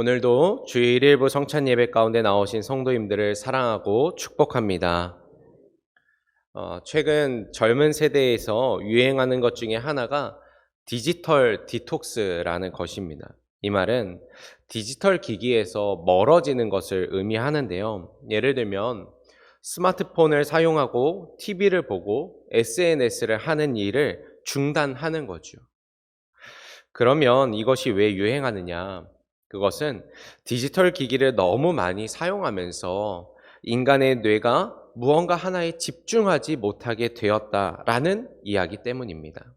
오늘도 주일 일부 성찬 예배 가운데 나오신 성도님들을 사랑하고 축복합니다. 어, 최근 젊은 세대에서 유행하는 것 중에 하나가 디지털 디톡스라는 것입니다. 이 말은 디지털 기기에서 멀어지는 것을 의미하는데요. 예를 들면 스마트폰을 사용하고 TV를 보고 SNS를 하는 일을 중단하는 거죠. 그러면 이것이 왜 유행하느냐? 그것은 디지털 기기를 너무 많이 사용하면서 인간의 뇌가 무언가 하나에 집중하지 못하게 되었다라는 이야기 때문입니다.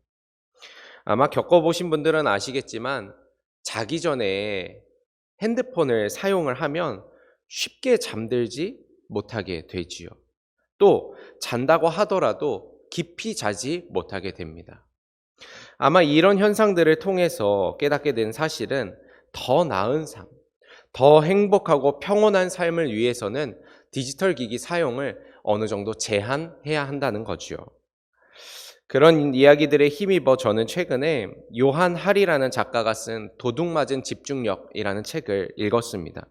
아마 겪어보신 분들은 아시겠지만 자기 전에 핸드폰을 사용을 하면 쉽게 잠들지 못하게 되지요. 또 잔다고 하더라도 깊이 자지 못하게 됩니다. 아마 이런 현상들을 통해서 깨닫게 된 사실은 더 나은 삶, 더 행복하고 평온한 삶을 위해서는 디지털 기기 사용을 어느 정도 제한해야 한다는 거죠. 그런 이야기들에 힘입어 저는 최근에 요한 할이라는 작가가 쓴 도둑맞은 집중력이라는 책을 읽었습니다.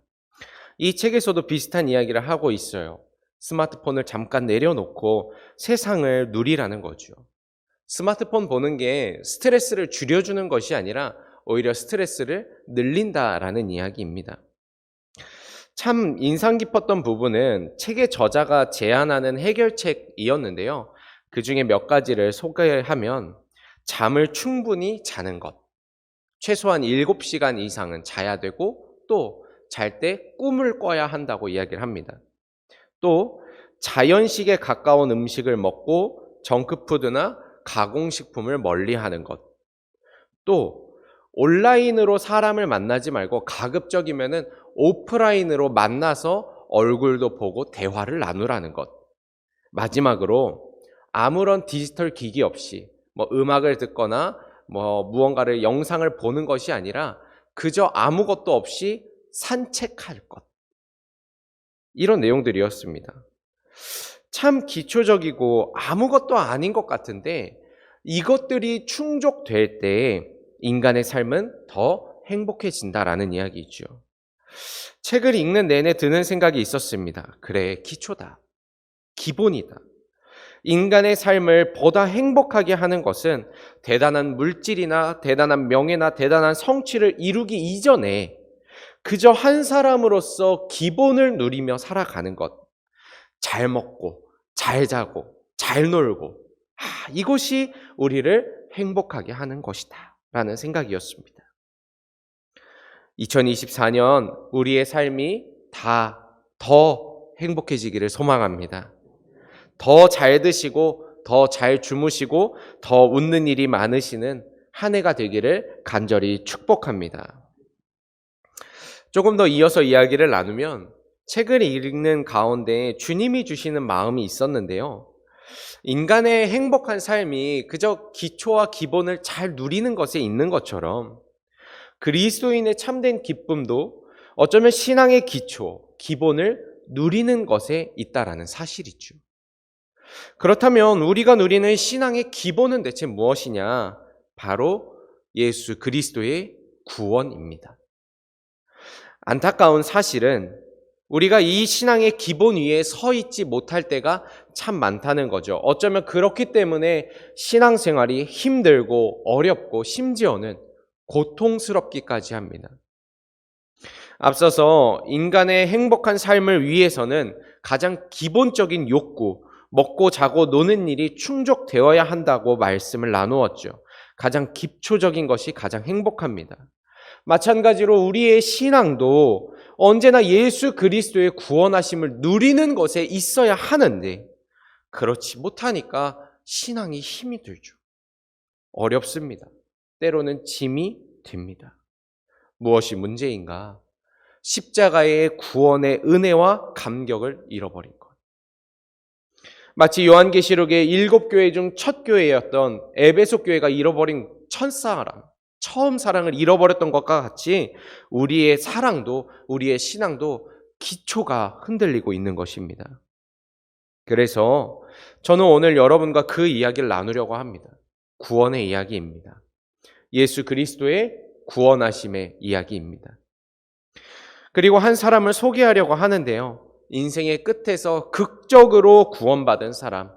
이 책에서도 비슷한 이야기를 하고 있어요. 스마트폰을 잠깐 내려놓고 세상을 누리라는 거죠. 스마트폰 보는 게 스트레스를 줄여주는 것이 아니라 오히려 스트레스를 늘린다라는 이야기입니다. 참 인상 깊었던 부분은 책의 저자가 제안하는 해결책이었는데요. 그 중에 몇 가지를 소개하면 잠을 충분히 자는 것, 최소한 7시간 이상은 자야 되고 또 잘 때 꿈을 꿔야 한다고 이야기를 합니다. 또 자연식에 가까운 음식을 먹고 정크푸드나 가공식품을 멀리 하는 것. 또 온라인으로 사람을 만나지 말고 가급적이면은 오프라인으로 만나서 얼굴도 보고 대화를 나누라는 것. 마지막으로 아무런 디지털 기기 없이 뭐 음악을 듣거나 뭐 무언가를 영상을 보는 것이 아니라 그저 아무것도 없이 산책할 것. 이런 내용들이었습니다. 참 기초적이고 아무것도 아닌 것 같은데 이것들이 충족될 때 인간의 삶은 더 행복해진다라는 이야기죠. 책을 읽는 내내 드는 생각이 있었습니다. 그래, 기초다. 기본이다. 인간의 삶을 보다 행복하게 하는 것은 대단한 물질이나 대단한 명예나 대단한 성취를 이루기 이전에 그저 한 사람으로서 기본을 누리며 살아가는 것. 잘 먹고, 잘 자고, 잘 놀고. 아, 이것이 우리를 행복하게 하는 것이다. 라는 생각이었습니다. 2024년 우리의 삶이 다 더 행복해지기를 소망합니다. 더 잘 드시고, 더 잘 주무시고, 더 웃는 일이 많으시는 한 해가 되기를 간절히 축복합니다. 조금 더 이어서 이야기를 나누면 책을 읽는 가운데 주님이 주시는 마음이 있었는데요. 인간의 행복한 삶이 그저 기초와 기본을 잘 누리는 것에 있는 것처럼 그리스도인의 참된 기쁨도 어쩌면 신앙의 기초, 기본을 누리는 것에 있다라는 사실이죠. 그렇다면 우리가 누리는 신앙의 기본은 대체 무엇이냐? 바로 예수 그리스도의 구원입니다. 안타까운 사실은 우리가 이 신앙의 기본 위에 서 있지 못할 때가 참 많다는 거죠. 어쩌면 그렇기 때문에 신앙생활이 힘들고 어렵고 심지어는 고통스럽기까지 합니다. 앞서서 인간의 행복한 삶을 위해서는 가장 기본적인 욕구, 먹고 자고 노는 일이 충족되어야 한다고 말씀을 나누었죠. 가장 기초적인 것이 가장 행복합니다. 마찬가지로 우리의 신앙도 언제나 예수 그리스도의 구원하심을 누리는 것에 있어야 하는데 그렇지 못하니까 신앙이 힘이 들죠. 어렵습니다. 때로는 짐이 됩니다. 무엇이 문제인가? 십자가의 구원의 은혜와 감격을 잃어버린 것. 마치 요한계시록의 일곱 교회 중 첫 교회였던 에베소 교회가 잃어버린 첫사랑, 처음 사랑을 잃어버렸던 것과 같이 우리의 사랑도 우리의 신앙도 기초가 흔들리고 있는 것입니다. 그래서 저는 오늘 여러분과 그 이야기를 나누려고 합니다. 구원의 이야기입니다. 예수 그리스도의 구원하심의 이야기입니다. 그리고 한 사람을 소개하려고 하는데요. 인생의 끝에서 극적으로 구원받은 사람,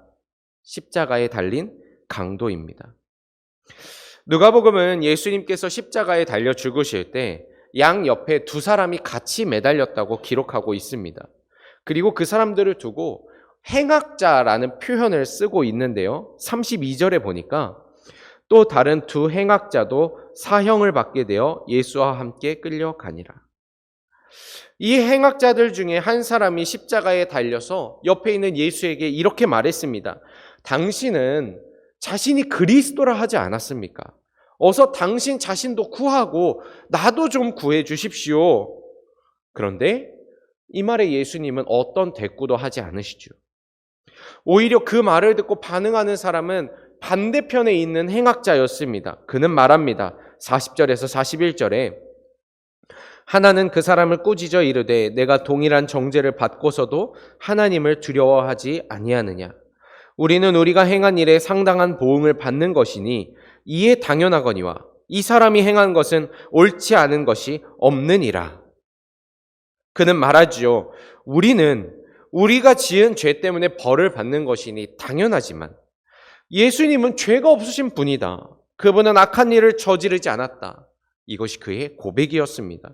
십자가에 달린 강도입니다. 누가복음은 예수님께서 십자가에 달려 죽으실 때 양 옆에 두 사람이 같이 매달렸다고 기록하고 있습니다. 그리고 그 사람들을 두고 행악자라는 표현을 쓰고 있는데요. 32절에 보니까 또 다른 두 행악자도 사형을 받게 되어 예수와 함께 끌려가니라. 이 행악자들 중에 한 사람이 십자가에 달려서 옆에 있는 예수에게 이렇게 말했습니다. 당신은 자신이 그리스도라 하지 않았습니까? 어서 당신 자신도 구하고 나도 좀 구해 주십시오. 그런데 이 말에 예수님은 어떤 대꾸도 하지 않으시죠. 오히려 그 말을 듣고 반응하는 사람은 반대편에 있는 행악자였습니다. 그는 말합니다. 40절에서 41절에 하나는 그 사람을 꾸짖어 이르되 내가 동일한 정죄를 받고서도 하나님을 두려워하지 아니하느냐. 우리는 우리가 행한 일에 상당한 보응을 받는 것이니 이에 당연하거니와 이 사람이 행한 것은 옳지 않은 것이 없느니라. 그는 말하지요. 우리는 우리가 지은 죄 때문에 벌을 받는 것이니 당연하지만 예수님은 죄가 없으신 분이다. 그분은 악한 일을 저지르지 않았다. 이것이 그의 고백이었습니다.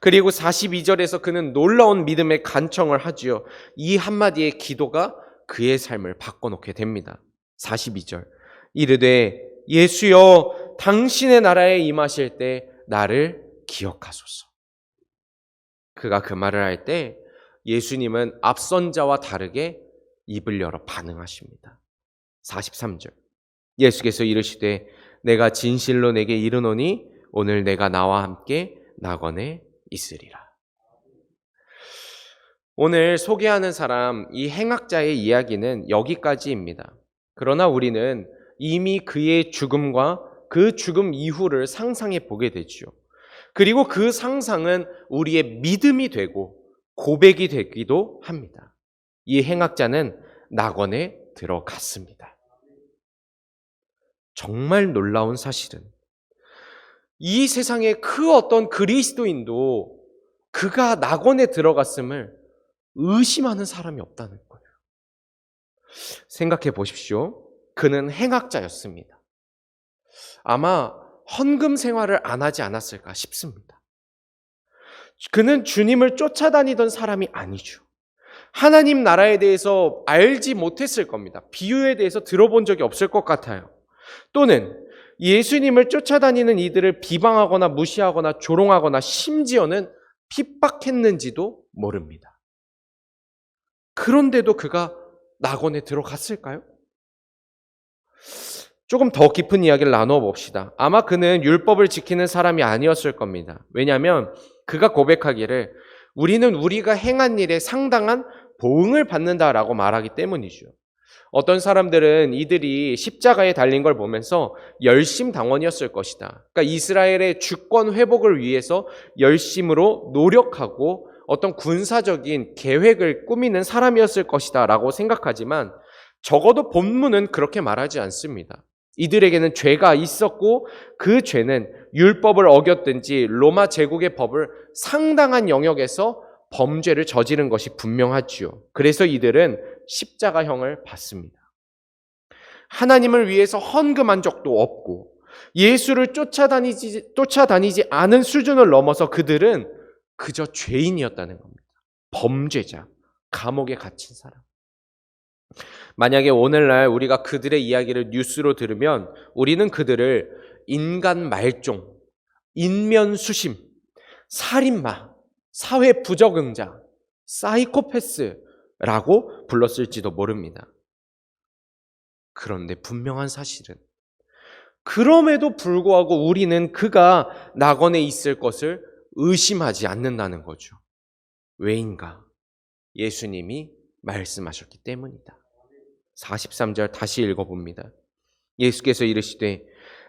그리고 42절에서 그는 놀라운 믿음의 간청을 하지요. 이 한마디의 기도가 그의 삶을 바꿔놓게 됩니다. 42절. 이르되 예수여 당신의 나라에 임하실 때 나를 기억하소서. 그가 그 말을 할 때 예수님은 앞선 자와 다르게 입을 열어 반응하십니다. 43절. 예수께서 이르시되 내가 진실로 내게 이르노니 오늘 내가 나와 함께 낙원에 있으리라. 오늘 소개하는 사람 이 행악자의 이야기는 여기까지입니다. 그러나 우리는 이미 그의 죽음과 그 죽음 이후를 상상해 보게 되죠. 그리고 그 상상은 우리의 믿음이 되고 고백이 되기도 합니다. 이 행악자는 낙원에 들어갔습니다. 정말 놀라운 사실은 이 세상에 그 어떤 그리스도인도 그가 낙원에 들어갔음을 의심하는 사람이 없다는 거예요. 생각해 보십시오. 그는 행악자였습니다. 아마 헌금 생활을 안 하지 않았을까 싶습니다. 그는 주님을 쫓아다니던 사람이 아니죠. 하나님 나라에 대해서 알지 못했을 겁니다. 비유에 대해서 들어본 적이 없을 것 같아요. 또는 예수님을 쫓아다니는 이들을 비방하거나 무시하거나 조롱하거나 심지어는 핍박했는지도 모릅니다. 그런데도 그가 낙원에 들어갔을까요? 조금 더 깊은 이야기를 나누어 봅시다. 아마 그는 율법을 지키는 사람이 아니었을 겁니다. 왜냐하면 그가 고백하기를 우리는 우리가 행한 일에 상당한 보응을 받는다라고 말하기 때문이죠. 어떤 사람들은 이들이 십자가에 달린 걸 보면서 열심 당원이었을 것이다. 그러니까 이스라엘의 주권 회복을 위해서 열심으로 노력하고 어떤 군사적인 계획을 꾸미는 사람이었을 것이다 라고 생각하지만 적어도 본문은 그렇게 말하지 않습니다. 이들에게는 죄가 있었고 그 죄는 율법을 어겼든지 로마 제국의 법을 상당한 영역에서 범죄를 저지른 것이 분명하지요. 그래서 이들은 십자가형을 받습니다. 하나님을 위해서 헌금한 적도 없고 예수를 쫓아다니지, 쫓아다니지 않은 수준을 넘어서 그들은 그저 죄인이었다는 겁니다. 범죄자, 감옥에 갇힌 사람. 만약에 오늘날 우리가 그들의 이야기를 뉴스로 들으면 우리는 그들을 인간 말종, 인면수심, 살인마, 사회 부적응자, 사이코패스라고 불렀을지도 모릅니다. 그런데 분명한 사실은 그럼에도 불구하고 우리는 그가 낙원에 있을 것을 의심하지 않는다는 거죠. 왜인가? 예수님이 말씀하셨기 때문이다. 43절 다시 읽어봅니다. 예수께서 이르시되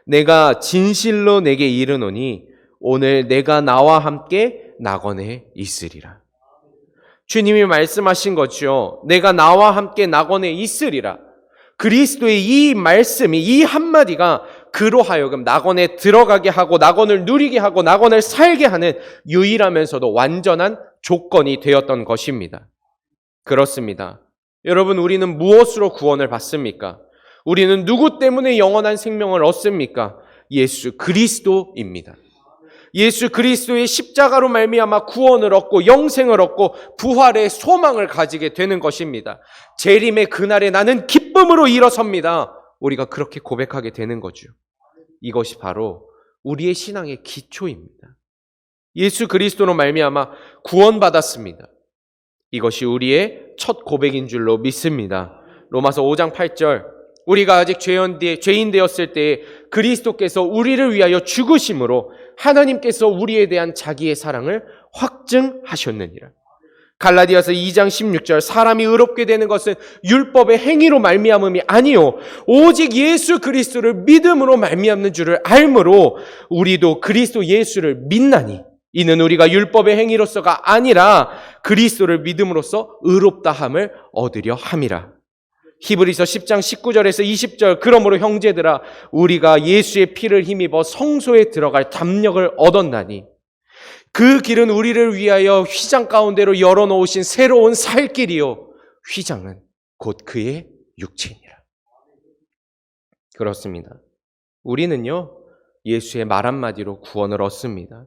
내가 진실로 내게 이르노니 오늘 내가 나와 함께 낙원에 있으리라. 주님이 말씀하신 거죠. 내가 나와 함께 낙원에 있으리라. 그리스도의 이 말씀이 이 한마디가 그로 하여금 낙원에 들어가게 하고 낙원을 누리게 하고 낙원을 살게 하는 유일하면서도 완전한 조건이 되었던 것입니다. 그렇습니다. 여러분, 우리는 무엇으로 구원을 받습니까? 우리는 누구 때문에 영원한 생명을 얻습니까? 예수 그리스도입니다. 예수 그리스도의 십자가로 말미암아 구원을 얻고 영생을 얻고 부활의 소망을 가지게 되는 것입니다. 재림의 그날에 나는 기쁨으로 일어섭니다. 우리가 그렇게 고백하게 되는 거죠. 이것이 바로 우리의 신앙의 기초입니다. 예수 그리스도로 말미암아 구원받았습니다. 이것이 우리의 첫 고백인 줄로 믿습니다. 로마서 5장 8절 우리가 아직 죄인 되었을 때에 그리스도께서 우리를 위하여 죽으심으로 하나님께서 우리에 대한 자기의 사랑을 확증하셨느니라. 갈라디아서 2장 16절 사람이 의롭게 되는 것은 율법의 행위로 말미암음이 아니요 오직 예수 그리스도를 믿음으로 말미암는 줄을 알므로 우리도 그리스도 예수를 믿나니 이는 우리가 율법의 행위로서가 아니라 그리스도를 믿음으로써 의롭다함을 얻으려 함이라. 히브리서 10장 19절에서 20절 그러므로 형제들아 우리가 예수의 피를 힘입어 성소에 들어갈 담력을 얻었나니 그 길은 우리를 위하여 휘장 가운데로 열어놓으신 새로운 살 길이요. 휘장은 곧 그의 육체니라. 그렇습니다. 우리는요 예수의 말 한마디로 구원을 얻습니다.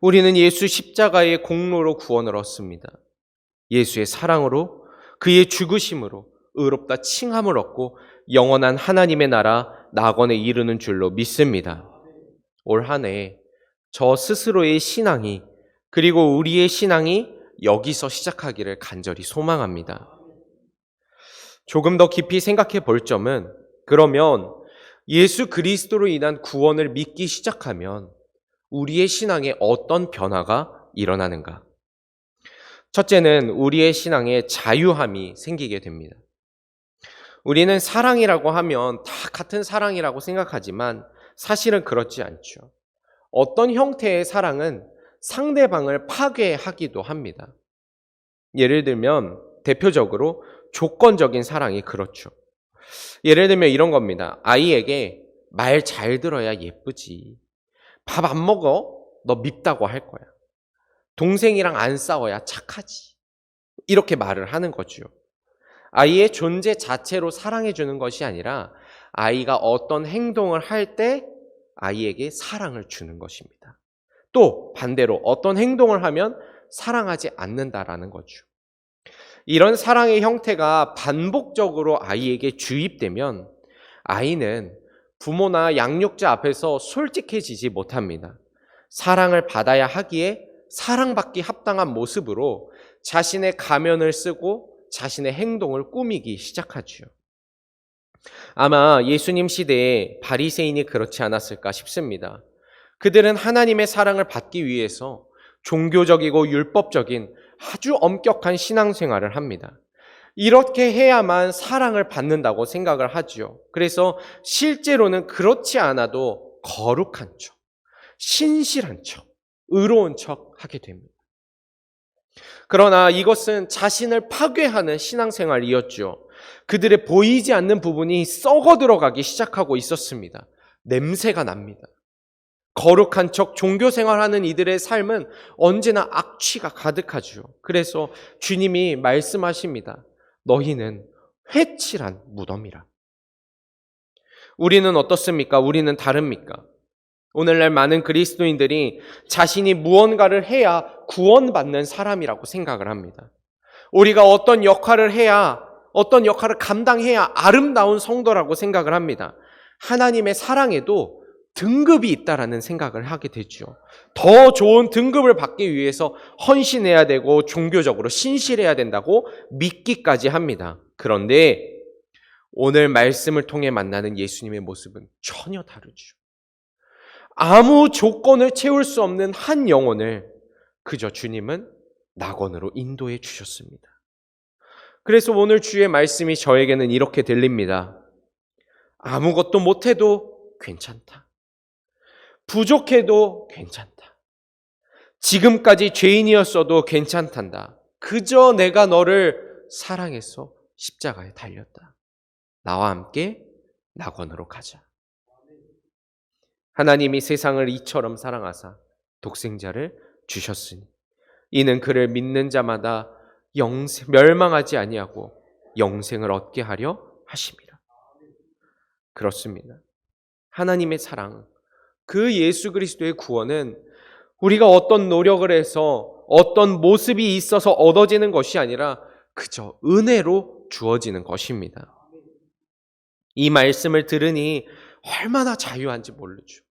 우리는 예수 십자가의 공로로 구원을 얻습니다. 예수의 사랑으로 그의 죽으심으로 의롭다 칭함을 얻고 영원한 하나님의 나라 낙원에 이르는 줄로 믿습니다. 올 한해 저 스스로의 신앙이 그리고 우리의 신앙이 여기서 시작하기를 간절히 소망합니다. 조금 더 깊이 생각해 볼 점은 그러면 예수 그리스도로 인한 구원을 믿기 시작하면 우리의 신앙에 어떤 변화가 일어나는가? 첫째는 우리의 신앙에 자유함이 생기게 됩니다. 우리는 사랑이라고 하면 다 같은 사랑이라고 생각하지만 사실은 그렇지 않죠. 어떤 형태의 사랑은 상대방을 파괴하기도 합니다. 예를 들면 대표적으로 조건적인 사랑이 그렇죠. 예를 들면 이런 겁니다. 아이에게 말 잘 들어야 예쁘지. 밥 안 먹어? 너 밉다고 할 거야. 동생이랑 안 싸워야 착하지. 이렇게 말을 하는 거죠. 아이의 존재 자체로 사랑해 주는 것이 아니라 아이가 어떤 행동을 할 때 아이에게 사랑을 주는 것입니다. 또 반대로 어떤 행동을 하면 사랑하지 않는다라는 거죠. 이런 사랑의 형태가 반복적으로 아이에게 주입되면 아이는 부모나 양육자 앞에서 솔직해지지 못합니다. 사랑을 받아야 하기에 사랑받기 합당한 모습으로 자신의 가면을 쓰고 자신의 행동을 꾸미기 시작하지요. 아마 예수님 시대에 바리새인이 그렇지 않았을까 싶습니다. 그들은 하나님의 사랑을 받기 위해서 종교적이고 율법적인 아주 엄격한 신앙생활을 합니다. 이렇게 해야만 사랑을 받는다고 생각을 하지요. 그래서 실제로는 그렇지 않아도 거룩한 척, 신실한 척, 의로운 척 하게 됩니다. 그러나 이것은 자신을 파괴하는 신앙생활이었죠. 그들의 보이지 않는 부분이 썩어 들어가기 시작하고 있었습니다. 냄새가 납니다. 거룩한 척 종교 생활하는 이들의 삶은 언제나 악취가 가득하죠. 그래서 주님이 말씀하십니다. 너희는 회칠한 무덤이라. 우리는 어떻습니까? 우리는 다릅니까? 오늘날 많은 그리스도인들이 자신이 무언가를 해야 구원받는 사람이라고 생각을 합니다. 우리가 어떤 역할을 해야, 어떤 역할을 감당해야 아름다운 성도라고 생각을 합니다. 하나님의 사랑에도 등급이 있다라는 생각을 하게 되죠. 더 좋은 등급을 받기 위해서 헌신해야 되고 종교적으로 신실해야 된다고 믿기까지 합니다. 그런데 오늘 말씀을 통해 만나는 예수님의 모습은 전혀 다르죠. 아무 조건을 채울 수 없는 한 영혼을 그저 주님은 낙원으로 인도해 주셨습니다. 그래서 오늘 주의 말씀이 저에게는 이렇게 들립니다. 아무것도 못해도 괜찮다. 부족해도 괜찮다. 지금까지 죄인이었어도 괜찮단다. 그저 내가 너를 사랑해서 십자가에 달렸다. 나와 함께 낙원으로 가자. 하나님이 세상을 이처럼 사랑하사 독생자를 주셨으니 이는 그를 믿는 자마다 영생, 멸망하지 아니하고 영생을 얻게 하려 하심이라. 그렇습니다. 하나님의 사랑, 그 예수 그리스도의 구원은 우리가 어떤 노력을 해서 어떤 모습이 있어서 얻어지는 것이 아니라 그저 은혜로 주어지는 것입니다. 이 말씀을 들으니 얼마나 자유한지 모르죠.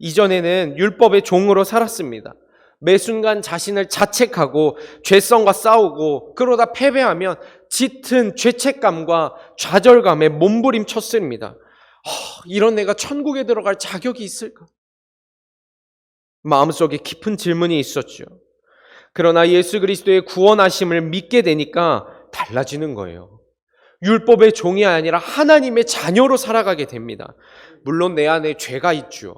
이전에는 율법의 종으로 살았습니다. 매 순간 자신을 자책하고 죄성과 싸우고 그러다 패배하면 짙은 죄책감과 좌절감에 몸부림쳤습니다. 허, 이런 내가 천국에 들어갈 자격이 있을까? 마음속에 깊은 질문이 있었죠. 그러나 예수 그리스도의 구원하심을 믿게 되니까 달라지는 거예요. 율법의 종이 아니라 하나님의 자녀로 살아가게 됩니다. 물론 내 안에 죄가 있죠.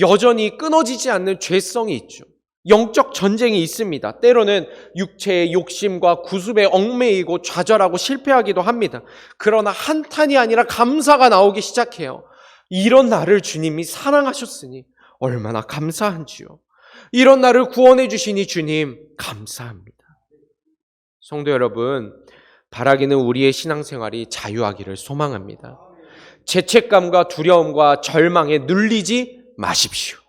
여전히 끊어지지 않는 죄성이 있죠. 영적 전쟁이 있습니다. 때로는 육체의 욕심과 구습에 얽매이고 좌절하고 실패하기도 합니다. 그러나 한탄이 아니라 감사가 나오기 시작해요. 이런 나를 주님이 사랑하셨으니 얼마나 감사한지요. 이런 나를 구원해 주시니 주님 감사합니다. 성도 여러분, 바라기는 우리의 신앙생활이 자유하기를 소망합니다. 죄책감과 두려움과 절망에 눌리지 마십시오.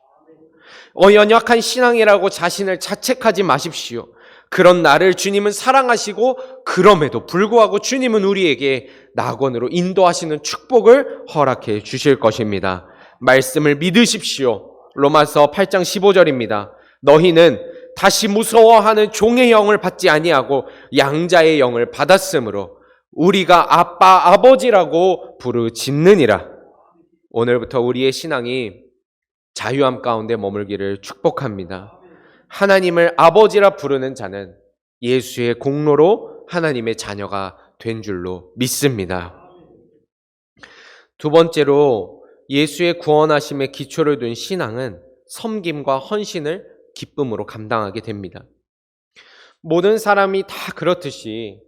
어, 연약한 신앙이라고 자신을 자책하지 마십시오. 그런 나를 주님은 사랑하시고 그럼에도 불구하고 주님은 우리에게 낙원으로 인도하시는 축복을 허락해 주실 것입니다. 말씀을 믿으십시오. 로마서 8장 15절입니다. 너희는 다시 무서워하는 종의 영을 받지 아니하고 양자의 영을 받았으므로 우리가 아빠 아버지라고 부르짖느니라. 오늘부터 우리의 신앙이 자유함 가운데 머물기를 축복합니다. 하나님을 아버지라 부르는 자는 예수의 공로로 하나님의 자녀가 된 줄로 믿습니다. 두 번째로 예수의 구원하심에 기초를 둔 신앙은 섬김과 헌신을 기쁨으로 감당하게 됩니다. 모든 사람이 다 그렇듯이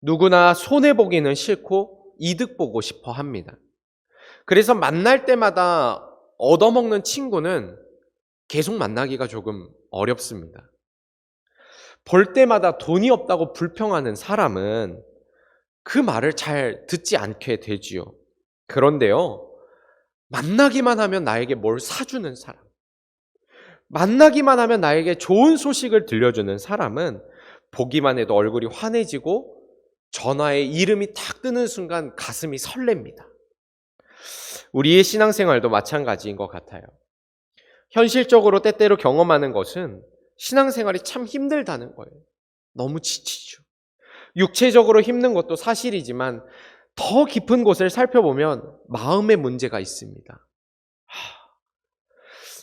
누구나 손해보기는 싫고 이득 보고 싶어 합니다. 그래서 만날 때마다 얻어먹는 친구는 계속 만나기가 조금 어렵습니다. 볼 때마다 돈이 없다고 불평하는 사람은 그 말을 잘 듣지 않게 되지요. 그런데요, 만나기만 하면 나에게 뭘 사주는 사람, 만나기만 하면 나에게 좋은 소식을 들려주는 사람은 보기만 해도 얼굴이 환해지고 전화에 이름이 탁 뜨는 순간 가슴이 설렙니다. 우리의 신앙생활도 마찬가지인 것 같아요. 현실적으로 때때로 경험하는 것은 신앙생활이 참 힘들다는 거예요. 너무 지치죠. 육체적으로 힘든 것도 사실이지만 더 깊은 곳을 살펴보면 마음의 문제가 있습니다.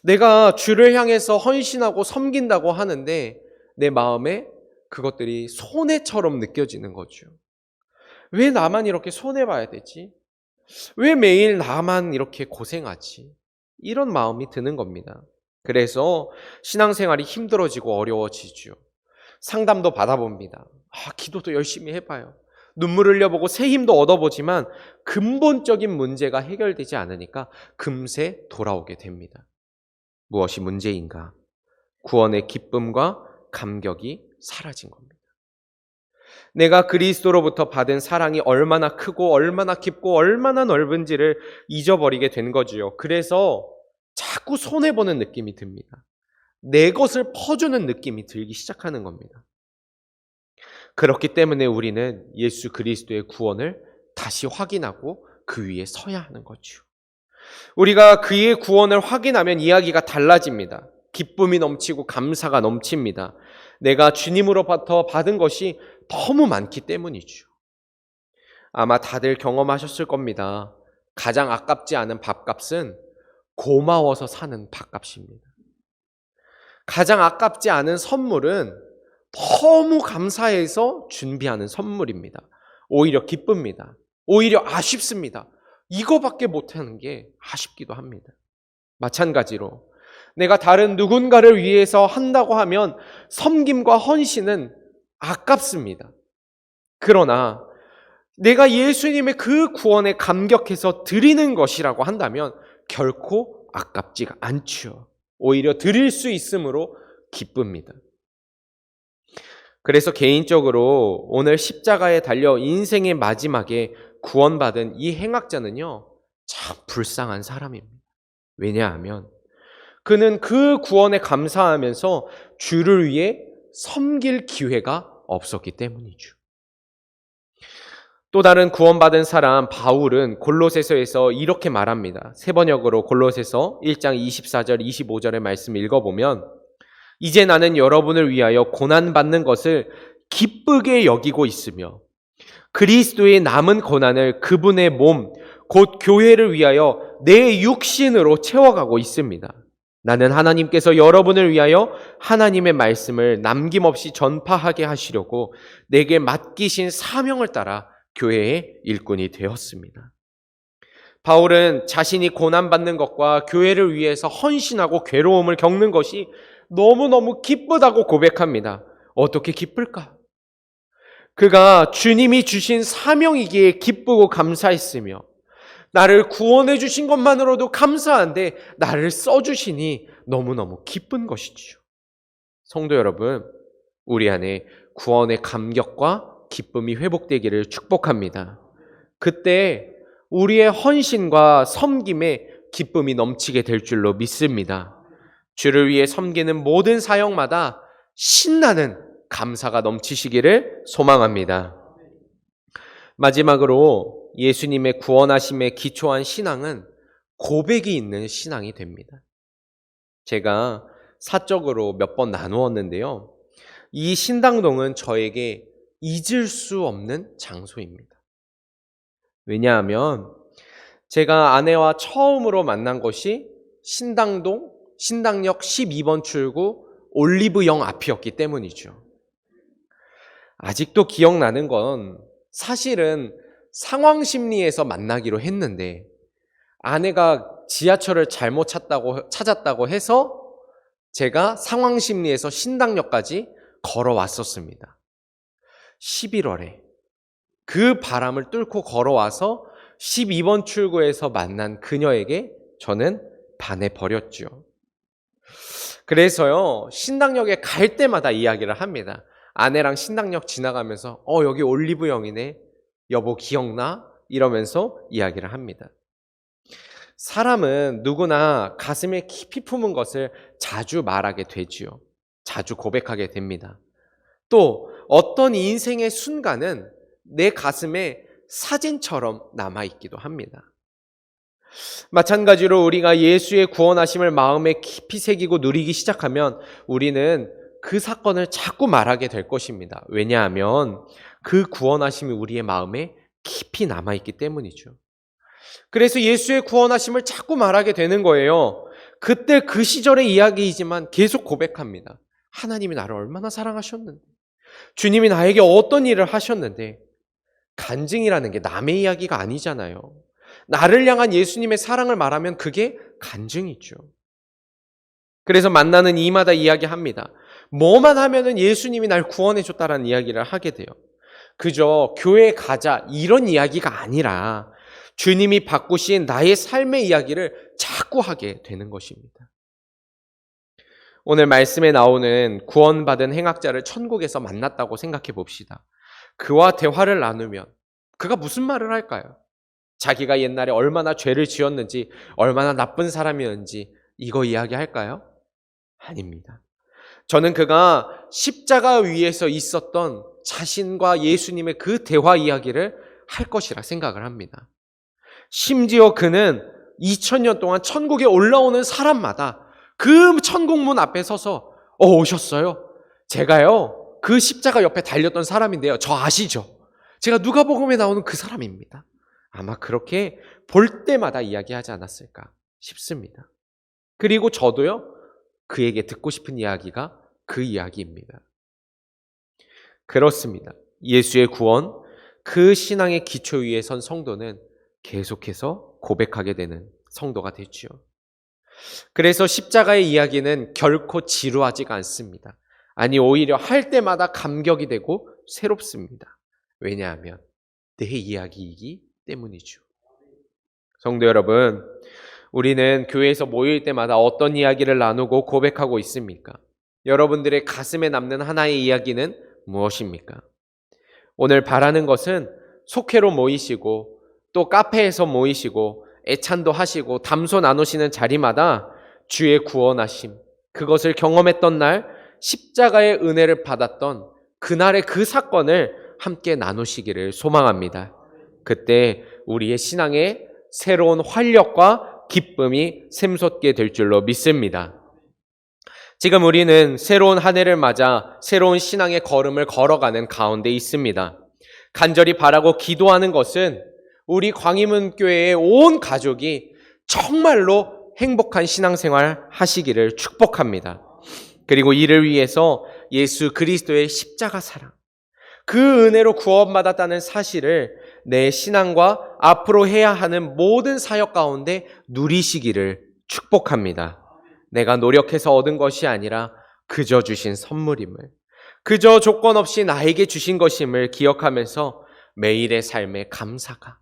내가 주를 향해서 헌신하고 섬긴다고 하는데 내 마음에 그것들이 손해처럼 느껴지는 거죠. 왜 나만 이렇게 손해봐야 되지? 왜 매일 나만 이렇게 고생하지? 이런 마음이 드는 겁니다. 그래서 신앙생활이 힘들어지고 어려워지죠. 상담도 받아봅니다. 아, 기도도 열심히 해봐요. 눈물 흘려보고 새 힘도 얻어보지만 근본적인 문제가 해결되지 않으니까 금세 돌아오게 됩니다. 무엇이 문제인가? 구원의 기쁨과 감격이 사라진 겁니다. 내가 그리스도로부터 받은 사랑이 얼마나 크고 얼마나 깊고 얼마나 넓은지를 잊어버리게 된 거지요. 그래서 자꾸 손해보는 느낌이 듭니다. 내 것을 퍼주는 느낌이 들기 시작하는 겁니다. 그렇기 때문에 우리는 예수 그리스도의 구원을 다시 확인하고 그 위에 서야 하는 거죠. 우리가 그의 구원을 확인하면 이야기가 달라집니다. 기쁨이 넘치고 감사가 넘칩니다. 내가 주님으로부터 받은 것이 너무 많기 때문이죠. 아마 다들 경험하셨을 겁니다. 가장 아깝지 않은 밥값은 고마워서 사는 밥값입니다. 가장 아깝지 않은 선물은 너무 감사해서 준비하는 선물입니다. 오히려 기쁩니다. 오히려 아쉽습니다. 이거밖에 못하는 게 아쉽기도 합니다. 마찬가지로 내가 다른 누군가를 위해서 한다고 하면 섬김과 헌신은 아깝습니다. 그러나 내가 예수님의 그 구원에 감격해서 드리는 것이라고 한다면 결코 아깝지가 않죠. 오히려 드릴 수 있으므로 기쁩니다. 그래서 개인적으로 오늘 십자가에 달려 인생의 마지막에 구원받은 이 행악자는요, 참 불쌍한 사람입니다. 왜냐하면 그는 그 구원에 감사하면서 주를 위해 섬길 기회가 없었기 때문이죠. 또 다른 구원받은 사람 바울은 골로새서에서 이렇게 말합니다. 세 번역으로 골로새서 1장 24절 25절의 말씀 읽어 보면 이제 나는 여러분을 위하여 고난 받는 것을 기쁘게 여기고 있으며 그리스도의 남은 고난을 그분의 몸, 곧 교회를 위하여 내 육신으로 채워가고 있습니다. 나는 하나님께서 여러분을 위하여 하나님의 말씀을 남김없이 전파하게 하시려고 내게 맡기신 사명을 따라 교회의 일꾼이 되었습니다. 바울은 자신이 고난받는 것과 교회를 위해서 헌신하고 괴로움을 겪는 것이 너무너무 기쁘다고 고백합니다. 어떻게 기쁠까? 그가 주님이 주신 사명이기에 기쁘고 감사했으며 나를 구원해 주신 것만으로도 감사한데 나를 써 주시니 너무너무 기쁜 것이지요. 성도 여러분, 우리 안에 구원의 감격과 기쁨이 회복되기를 축복합니다. 그때 우리의 헌신과 섬김에 기쁨이 넘치게 될 줄로 믿습니다. 주를 위해 섬기는 모든 사역마다 신나는 감사가 넘치시기를 소망합니다. 마지막으로 예수님의 구원하심에 기초한 신앙은 고백이 있는 신앙이 됩니다. 제가 사적으로 몇 번 나누었는데요. 이 신당동은 저에게 잊을 수 없는 장소입니다. 왜냐하면 제가 아내와 처음으로 만난 것이 신당동 신당역 12번 출구 올리브영 앞이었기 때문이죠. 아직도 기억나는 건 사실은 상황 심리에서 만나기로 했는데 아내가 지하철을 잘못 찾다고 찾았다고 해서 제가 상황 심리에서 신당역까지 걸어왔었습니다. 11월에 그 바람을 뚫고 걸어와서 12번 출구에서 만난 그녀에게 저는 반해 버렸죠. 그래서요, 신당역에 갈 때마다 이야기를 합니다. 아내랑 신당역 지나가면서, 어, 여기 올리브영이네. 여보, 기억나? 이러면서 이야기를 합니다. 사람은 누구나 가슴에 깊이 품은 것을 자주 말하게 되지요. 자주 고백하게 됩니다. 또 어떤 인생의 순간은 내 가슴에 사진처럼 남아있기도 합니다. 마찬가지로 우리가 예수의 구원하심을 마음에 깊이 새기고 누리기 시작하면 우리는 그 사건을 자꾸 말하게 될 것입니다. 왜냐하면 그 구원하심이 우리의 마음에 깊이 남아있기 때문이죠. 그래서 예수의 구원하심을 자꾸 말하게 되는 거예요. 그때 그 시절의 이야기이지만 계속 고백합니다. 하나님이 나를 얼마나 사랑하셨는데, 주님이 나에게 어떤 일을 하셨는데, 간증이라는 게 남의 이야기가 아니잖아요. 나를 향한 예수님의 사랑을 말하면 그게 간증이죠. 그래서 만나는 이마다 이야기합니다. 뭐만 하면은 예수님이 날 구원해 줬다라는 이야기를 하게 돼요. 그저 교회 가자 이런 이야기가 아니라 주님이 바꾸신 나의 삶의 이야기를 자꾸 하게 되는 것입니다. 오늘 말씀에 나오는 구원받은 행악자를 천국에서 만났다고 생각해 봅시다. 그와 대화를 나누면 그가 무슨 말을 할까요? 자기가 옛날에 얼마나 죄를 지었는지, 얼마나 나쁜 사람이었는지 이거 이야기할까요? 아닙니다. 저는 그가 십자가 위에서 있었던 자신과 예수님의 그 대화 이야기를 할 것이라 생각을 합니다. 심지어 그는 2000년 동안 천국에 올라오는 사람마다 그 천국문 앞에 서서 어, 오셨어요? 제가요, 그 십자가 옆에 달렸던 사람인데요. 저 아시죠? 제가 누가복음에 나오는 그 사람입니다. 아마 그렇게 볼 때마다 이야기하지 않았을까 싶습니다. 그리고 저도요, 그에게 듣고 싶은 이야기가 그 이야기입니다. 그렇습니다. 예수의 구원, 그 신앙의 기초 위에 선 성도는 계속해서 고백하게 되는 성도가 되지요. 그래서 십자가의 이야기는 결코 지루하지가 않습니다. 아니, 오히려 할 때마다 감격이 되고 새롭습니다. 왜냐하면 내 이야기이기 때문이죠. 성도 여러분, 우리는 교회에서 모일 때마다 어떤 이야기를 나누고 고백하고 있습니까? 여러분들의 가슴에 남는 하나의 이야기는 무엇입니까? 오늘 바라는 것은 속회로 모이시고 또 카페에서 모이시고 애찬도 하시고 담소 나누시는 자리마다 주의 구원하심, 그것을 경험했던 날 십자가의 은혜를 받았던 그날의 그 사건을 함께 나누시기를 소망합니다. 그때 우리의 신앙에 새로운 활력과 기쁨이 샘솟게 될 줄로 믿습니다. 지금 우리는 새로운 한 해를 맞아 새로운 신앙의 걸음을 걸어가는 가운데 있습니다. 간절히 바라고 기도하는 것은 우리 광희문 교회의 온 가족이 정말로 행복한 신앙생활 하시기를 축복합니다. 그리고 이를 위해서 예수 그리스도의 십자가 사랑, 그 은혜로 구원받았다는 사실을 내 신앙과 앞으로 해야 하는 모든 사역 가운데 누리시기를 축복합니다. 내가 노력해서 얻은 것이 아니라 그저 주신 선물임을, 그저 조건 없이 나에게 주신 것임을 기억하면서 매일의 삶의 감사가,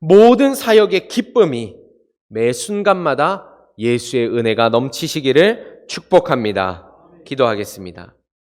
모든 사역의 기쁨이 매 순간마다 예수의 은혜가 넘치시기를 축복합니다. 기도하겠습니다.